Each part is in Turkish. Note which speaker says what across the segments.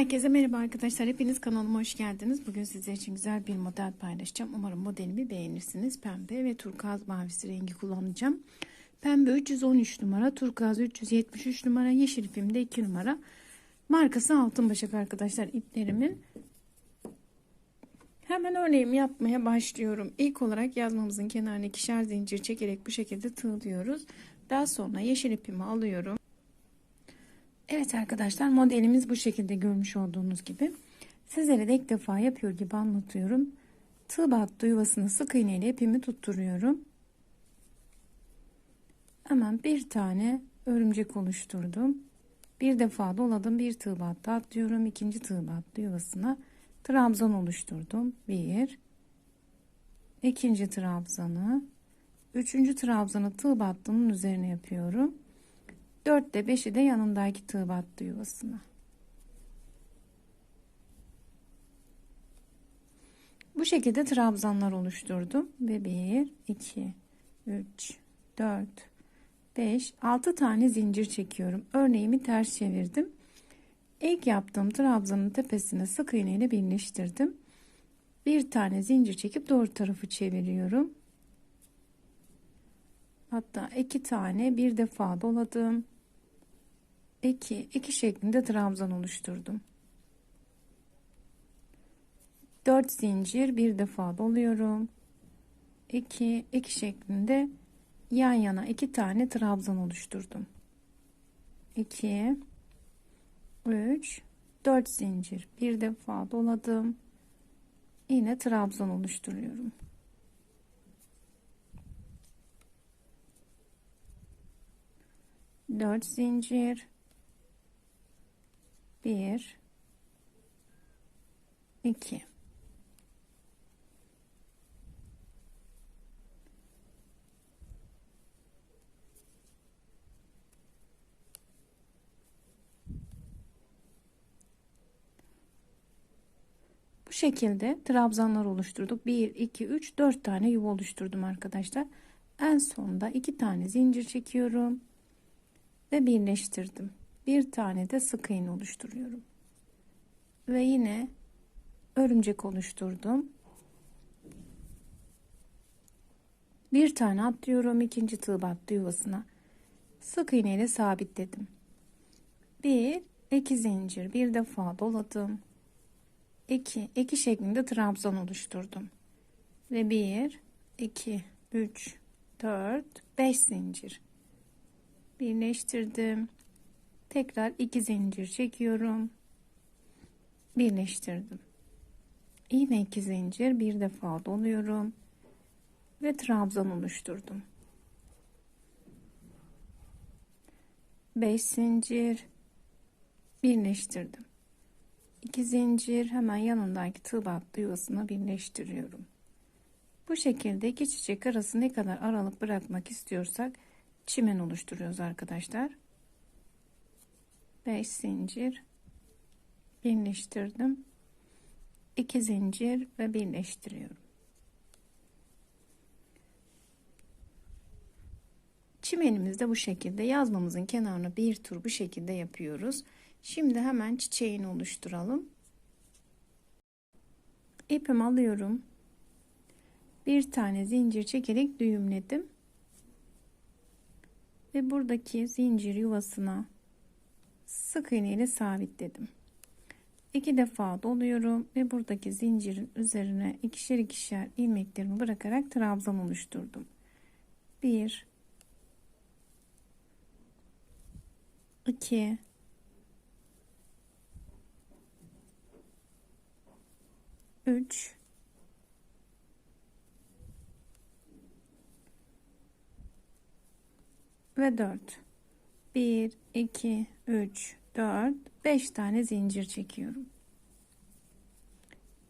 Speaker 1: Herkese merhaba arkadaşlar. Hepiniz kanalıma hoş geldiniz. Bugün sizler için güzel bir model paylaşacağım. Umarım modelimi beğenirsiniz. Pembe ve turkuaz mavisi rengi kullanacağım. Pembe 313 numara, turkuaz 373 numara, yeşil ipimde 2 numara. Markası Altın Başak arkadaşlar iplerimin. Hemen örneğimi yapmaya başlıyorum. İlk olarak yazmamızın kenarına ikişer zincir çekerek bu şekilde tığlıyoruz. Daha sonra yeşil ipimi alıyorum. Evet arkadaşlar modelimiz bu şekilde görmüş olduğunuz gibi. Sizlere de ilk defa yapıyor gibi anlatıyorum. Tığ battı yuvasını sık iğne ile ipimi tutturuyorum. Hemen bir tane örümcek oluşturdum. Bir defa doladım bir tığ battı atlıyorum. ikinci tığ battı yuvasına trabzan oluşturdum. Bir, ikinci trabzanı, üçüncü trabzanı tığ battının üzerine yapıyorum. 4 ile 5'i de yanındaki tığ battı yuvasına. Bu şekilde trabzanlar oluşturdum ve 1 2 3 4 5 6 tane zincir çekiyorum. Örneğimi ters çevirdim. İlk yaptığım trabzanın tepesine sık iğne ile birleştirdim. Bir tane zincir çekip doğru tarafı çeviriyorum. Hatta iki tane bir defa doladım. 2 2 şeklinde trabzan oluşturdum. 4 zincir bir defa doluyorum. 2 2 şeklinde yan yana iki tane trabzan oluşturdum. 2 3 4 zincir bir defa doladım. Yine trabzan oluşturuyorum. 4 zincir 1 2 Bu şekilde trabzanlar oluşturduk. 1 2 3 4 tane yuva oluşturdum arkadaşlar. En sonda 2 tane zincir çekiyorum ve birleştirdim. Bir tane de sık iğne oluşturuyorum. Ve yine örümcek oluşturdum. Bir tane atlıyorum ikinci tığ battı yuvasına. Sık iğne ile sabitledim. Bir, iki zincir bir defa doladım. 2 2 şeklinde trabzan oluşturdum. Ve 1 2 3 4 5 zincir birleştirdim. Tekrar 2 zincir çekiyorum. Birleştirdim. Yine 2 zincir bir defa doluyorum ve trabzan oluşturdum. 5 zincir birleştirdim. 2 zincir hemen yanındaki tığ battı yuvasına birleştiriyorum. Bu şekilde iki çiçek arası ne kadar aralık bırakmak istiyorsak çimen oluşturuyoruz arkadaşlar. 5 zincir birleştirdim. 2 zincir ve birleştiriyorum. Çimenimiz de bu şekilde yazmamızın kenarına bir tur bu şekilde yapıyoruz. Şimdi hemen çiçeğini oluşturalım. İpimi alıyorum. Bir tane zincir çekerek düğümledim. Ve buradaki zincir yuvasına sık iğne ile sabitledim. İki defa doluyorum ve buradaki zincirin üzerine ikişer ikişer ilmeklerimi bırakarak trabzan oluşturdum. 1 2 3 ve 4 1 2 3 4 5 tane zincir çekiyorum.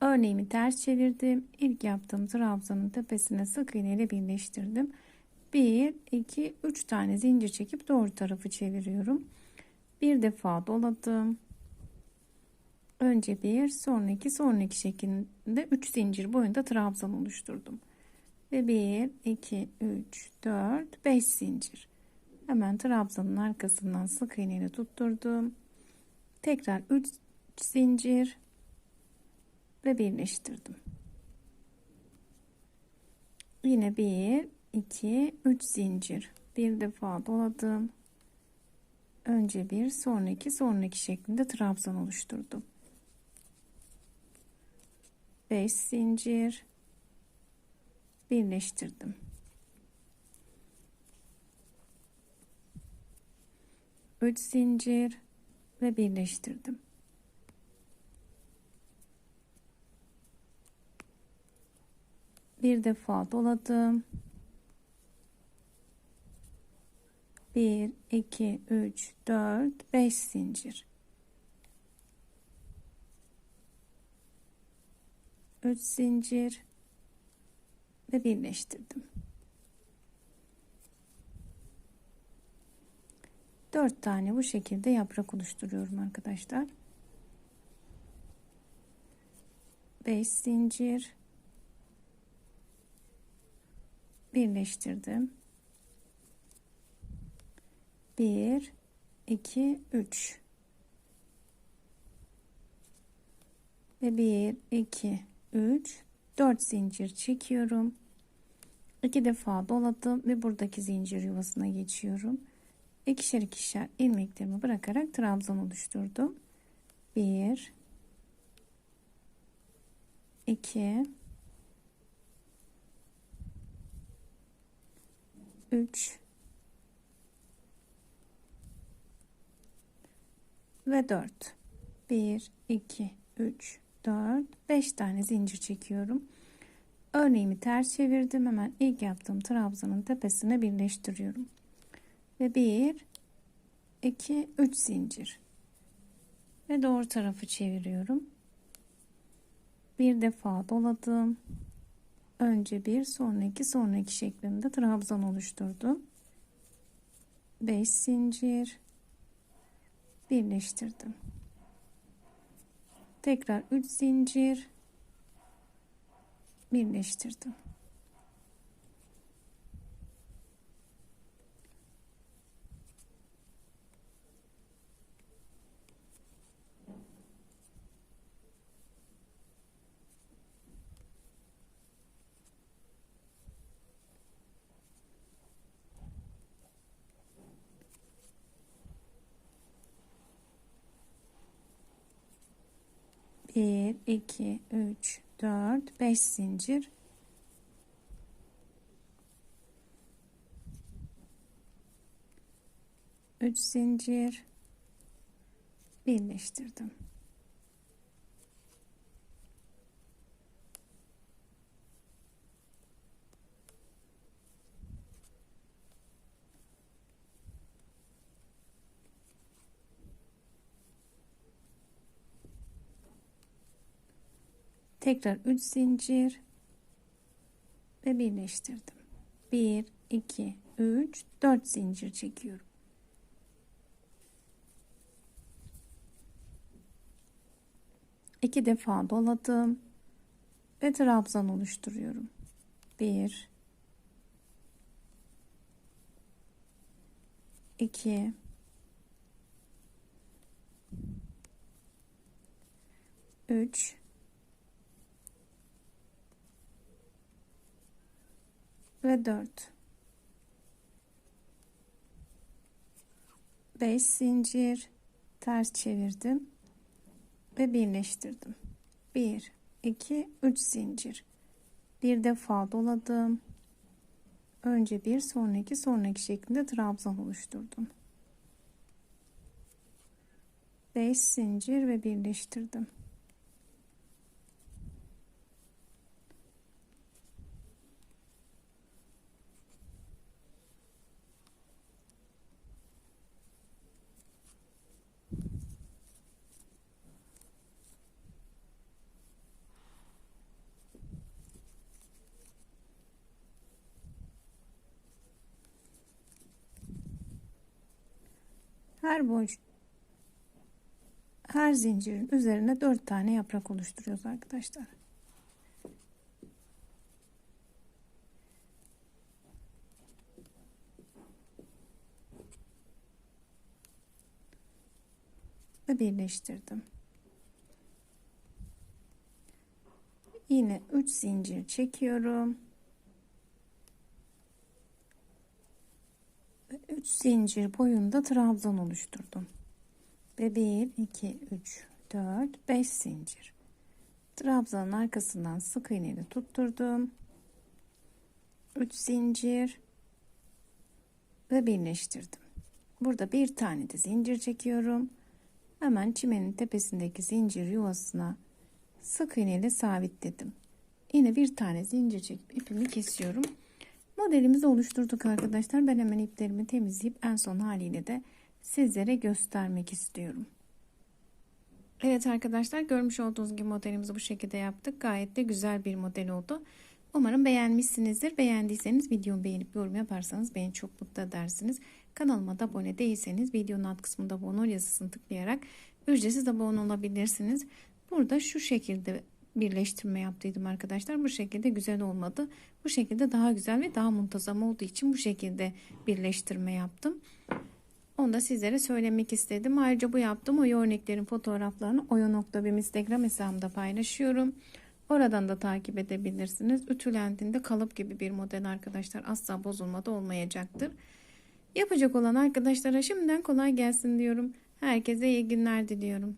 Speaker 1: Örneğimi ters çevirdim. İlk yaptığım trabzanın tepesine sık iğne ile birleştirdim. 1 2 3 tane zincir çekip doğru tarafı çeviriyorum. Bir defa doladım. Önce bir sonra iki sonra iki şeklinde 3 zincir boyunda trabzan oluşturdum. Ve 1 2 3 4 5 zincir hemen trabzanın arkasından sık iğneyle tutturdum tekrar 3 3 zincir ve birleştirdim. Yine 1 2 3 zincir. Bir defa doladım. Önce bir, sonraki, sonraki şeklinde trabzan oluşturdum. 5 zincir birleştirdim. Üç zincir ve birleştirdim. Bir defa doladım. 1 2 3 4 5 zincir 3 zincir ve birleştirdim 4 tane bu şekilde yaprak oluşturuyorum arkadaşlar. 5 zincir. Birleştirdim. 1 2 3 ve 1 2 3 4 zincir çekiyorum. 2 defa doladım ve buradaki zincir yuvasına geçiyorum. İkişer ikişer ilmeklerimi bırakarak trabzan oluşturdum. 1 2 3 ve 4 1 2 3 4 5 tane zincir çekiyorum. Örneğimi ters çevirdim. Hemen ilk yaptığım trabzanın tepesine birleştiriyorum ve 1 2 3 zincir. Ve doğru tarafı çeviriyorum. Bir defa doladım. Önce bir sonraki sonraki şeklinde trabzan oluşturdum. 5 zincir. Birleştirdim. Tekrar 3 zincir. Birleştirdim. Bir, iki, üç, dört, beş zincir. Üç zincir birleştirdim. Tekrar 3 zincir ve birleştirdim. 1 2 3 4 zincir çekiyorum. İki defa doladım ve trabzan oluşturuyorum. 1 2 3 ve 4 5 zincir ters çevirdim ve birleştirdim. 1 2 3 zincir. Bir defa doladım. Önce bir sonraki sonraki şeklinde trabzan oluşturdum. 5 zincir ve birleştirdim Her boş her zincirin üzerine 4 tane yaprak oluşturuyoruz arkadaşlar. Ve birleştirdim. Yine 3 zincir çekiyorum. 3 zincir boyunda trabzan oluşturdum. Ve 1, 2, 3, 4, 5 zincir. Trabzanın arkasından sık iğneyle tutturdum. 3 zincir ve birleştirdim. Burada bir tane de zincir çekiyorum. Hemen çimenin tepesindeki zincir yuvasına sık iğneyle sabitledim. Yine bir tane zincir çekip ipimi kesiyorum. Modelimizi oluşturduk arkadaşlar. Ben hemen iplerimi temizleyip en son haliyle de sizlere göstermek istiyorum. Evet arkadaşlar görmüş olduğunuz gibi modelimizi bu şekilde yaptık. Gayet de güzel bir model oldu. Umarım beğenmişsinizdir. Beğendiyseniz videomu beğenip yorum yaparsanız beni çok mutlu edersiniz. Kanalıma da abone değilseniz videonun alt kısmında abone yazısını tıklayarak ücretsiz abone olabilirsiniz. Burada şu şekilde birleştirme yaptıydım arkadaşlar. Bu şekilde güzel olmadı. Bu şekilde daha güzel ve daha muntazam olduğu için bu şekilde birleştirme yaptım. Onu da sizlere söylemek istedim. Ayrıca bu yaptığım oya örneklerin fotoğraflarını oya.bim Instagram hesabımda paylaşıyorum. Oradan da takip edebilirsiniz. Ütülendiğinde kalıp gibi bir model arkadaşlar. Asla bozulmada olmayacaktır. Yapacak olan arkadaşlara şimdiden kolay gelsin diyorum. Herkese iyi günler diliyorum.